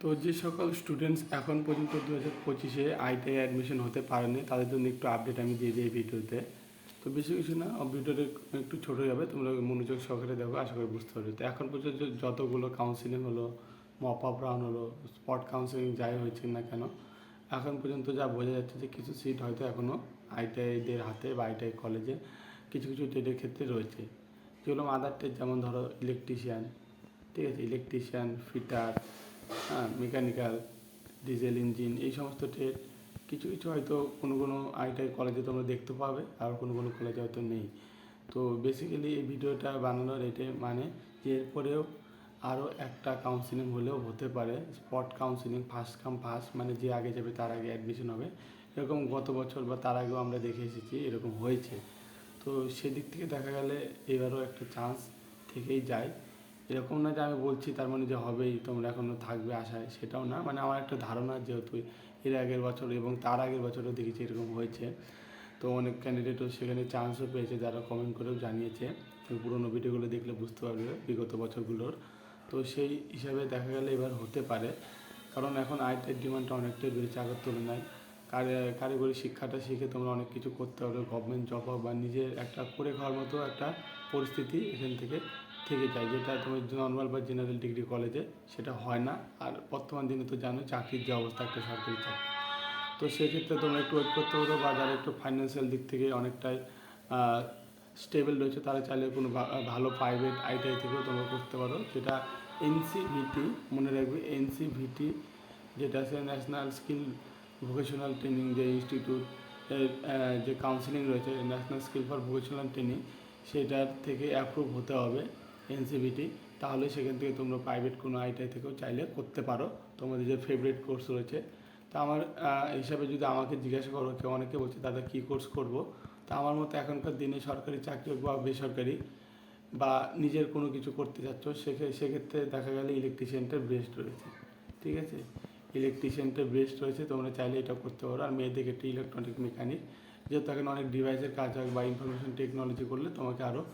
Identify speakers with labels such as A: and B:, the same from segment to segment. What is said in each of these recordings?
A: তো যে সকল স্টুডেন্টস এখন পর্যন্ত দু হাজার পঁচিশে আইটিআই অ্যাডমিশন হতে পারেনি তাদের জন্য একটু আপডেট আমি দিয়ে দিই ভিডিওতে। তো বেশি কিছু না ভিডিওটা একটু ছোটো যাবে, তোমরা মনোযোগ সহকারে দেখো, আশা করি বুঝতে পারবে। তো এখন পর্যন্ত যতগুলো কাউন্সিলিং হলো মপ আপ রাউন্ড হলো স্পট কাউন্সিলিং যাই হয়েছে না কেন, এখন পর্যন্ত যা বোঝা যাচ্ছে যে কিছু সিট হয়তো এখনও আইটিআইদের হাতে বা আইটিআই কলেজে কিছু কিছু ট্রেডের ক্ষেত্রে রয়েছে। যেগুলো আদার ট্রেড যেমন ধরো ইলেকট্রিশিয়ান ঠিক আছে electrician fitter mechanical diesel engine এই সমস্ত ট্রেড কিছু কিছু হয়তো কোনো কোনো আইটিআই কলেজে তোমরা দেখতে পাবে আর কোনো কোনো কলেজে হয়তো নেই। তো বেসিক্যালি এই ভিডিওটা বানানোর এটে মানে যে এরপরেও আরও একটা কাউন্সিলিং হলেও হতে পারে spot counselling first come first মানে যে আগে যাবে তার আগে অ্যাডমিশন হবে। এরকম গত বছর বা তার আগেও আমরা দেখে এসেছি এরকম হয়েছে। তো সেদিক থেকে দেখা গেলে এবারও একটা চান্স থেকেই যায়। এরকম না যে আমি বলছি তার মানে যে হবেই, তোমরা এখনও থাকবে আশায়, সেটাও না। মানে আমার একটা ধারণা যেহেতু এর আগের বছর এবং তার আগের বছরও দেখেছি এরকম হয়েছে। তো অনেক ক্যান্ডিডেটও সেখানে চান্সও পেয়েছে, যারা কমেন্ট করেও জানিয়েছে। পুরোনো ভিডিওগুলো দেখলে বুঝতে পারবে বিগত বছরগুলোর। তো সেই হিসাবে দেখা গেলে এবার হতে পারে। কারণ এখন আইটের ডিমান্ডটা অনেকটাই বেড়েছে আগের তুলনায়। কারি- কারিগরি শিক্ষাটা শিখে তোমরা অনেক কিছু করতে পারবে। গভর্নমেন্ট জব বা নিজের একটা করে খাওয়ার মতো একটা পরিস্থিতি এখান থেকে থেকে যায়, যেটা তোমার নর্মাল বা জেনারেল ডিগ্রি কলেজে সেটা হয় না। আর বর্তমান দিনে তো জানো, চাকরির যে অবস্থা, একটা সরকারি চাকরি। তো সেক্ষেত্রে তোমরা একটু ওয়েট করতে পারো, বা যারা একটু ফাইন্যান্সিয়াল দিক থেকে অনেকটাই স্টেবল রয়েছে, তারা চাইলে কোনো ভালো প্রাইভেট আইটিআই থেকেও তোমরা করতে পারো। যেটা এনসিভিটি মনে রাখবে এনসিভিটি যেটা আছে ন্যাশনাল স্কিল ভোকেশনাল ট্রেনিং যে ইনস্টিটিউট যে কাউন্সিলিং রয়েছে national skill for vocational training সেটার থেকে অ্যাপ্রুভ হতে হবে। এনসিভিটি তাহলে সেখান থেকে তোমরা প্রাইভেট কোনো আইটিআই থেকেও চাইলে করতে পারো। তোমাদের যে ফেভারিট কোর্স রয়েছে। তা আমার হিসাবে যদি আমাকে জিজ্ঞাসা করো, কেউ অনেকে বলছে, দাদা, কী কোর্স করব? তা আমার মতো এখনকার দিনে সরকারি চাকরি হোক বা বেসরকারি বা নিজের কোনো কিছু করতে চাচ্ছ সেক্ষে সেক্ষেত্রে দেখা গেলে ইলেকট্রিশিয়ানটার বেস্ট রয়েছে। ঠিক আছে? ইলেকট্রিশিয়ানটা বেস্ট রয়েছে, তোমরা চাইলে এটা করতে পারো। আর মেয়েদের ক্ষেত্রে ইলেকট্রনিক মেকানিক যেহেতু এখন অনেক ডিভাইসের কাজ হয় বা ইনফরমেশন টেকনোলজি করলে তোমাকে আরও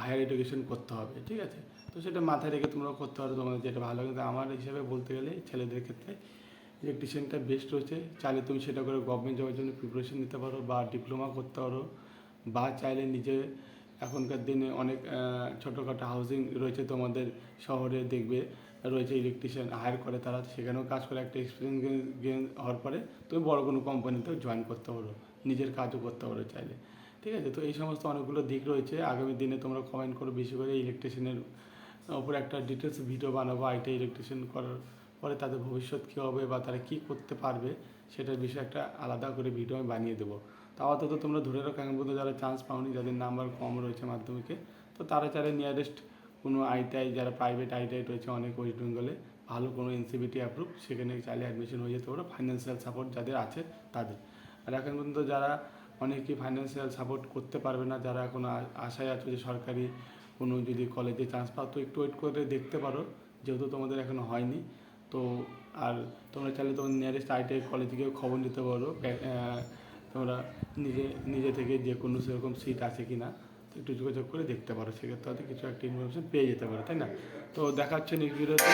A: হায়ার এডুকেশন করতে হবে, ঠিক আছে? তো সেটা মাথায় রেখে তোমরা করতে পারো, তোমাদের যেটা ভালো কিন্তু আমার হিসাবে বলতে গেলে ছেলেদের ক্ষেত্রে ইলেকট্রিশিয়ানটা বেস্ট রয়েছে, চাইলে তুমি সেটা করে গভর্নমেন্ট জবের জন্য প্রিপারেশন নিতে পারো বা ডিপ্লোমা করতে পারো, বা চাইলে নিজে এখনকার দিনে অনেক ছোটোখাটো হাউজিং রয়েছে তোমাদের শহরে, দেখবে রয়েছে ইলেকট্রিশিয়ান হায়ার করে তারা, সেখানেও কাজ করে, একটা এক্সপিরিয়েন্স গেন হওয়ার পরে তুমি বড় কোনো কোম্পানিতেও জয়েন করতে পারো, নিজের কাজও করতে পারো চাইলে। ঠিক আছে? তো এই সমস্ত অনেকগুলো দিক রয়েছে। আগামী দিনে তোমরা কমেন্ট করো, বেশি করে ইলেকট্রিশিয়ানের ওপর একটা ডিটেলস ভিডিও বানাবো আইটি ইলেকট্রিশিয়ান করার পরে তাদের ভবিষ্যৎ কী হবে বা তারা কী করতে পারবে, সেটার বিষয়ে একটা আলাদা করে ভিডিও আমি বানিয়ে দেবো। তা অন্তত তোমরা ধরে রাখো এখন পর্যন্ত যারা চান্স পাওনি, যাদের নাম্বার কম রয়েছে মাধ্যমিকে, তো তারা চাইলে নিয়ারেস্ট কোনো আইটিআই যারা প্রাইভেট আইটিআই রয়েছে অনেক ওয়েস্ট বেঙ্গলে ভালো কোনো এনসিবিটি অ্যাপ্রুভ সেখানে চাইলে অ্যাডমিশন হয়ে যেতে পারো ফাইন্যান্সিয়াল সাপোর্ট যাদের আছে, তাদের। আর এখন পর্যন্ত যারা অনেকেই ফাইন্যান্সিয়াল সাপোর্ট করতে পারবে না, যারা এখন আশায় আছো যে সরকারি কোনো যদি কলেজে চান্স পাও, তো একটু ওয়েট করে দেখতে পারো, যেহেতু তোমাদের এখনও হয়নি। তো আর তোমরা চাইলে তোমার নিয়ারেস্ট আইটিআই কলেজে গিয়েও খবর নিতে পারো তোমরা নিজে নিজে থেকে যে কোনো সেরকম সিট আছে কি না একটু যোগাযোগ করে দেখতে পারো। সেক্ষেত্রে হয়তো কিছু একটা ইনফরমেশন পেয়ে যেতে পারো, তাই না? তো দেখা হচ্ছে নেক্সট ভিডিওতে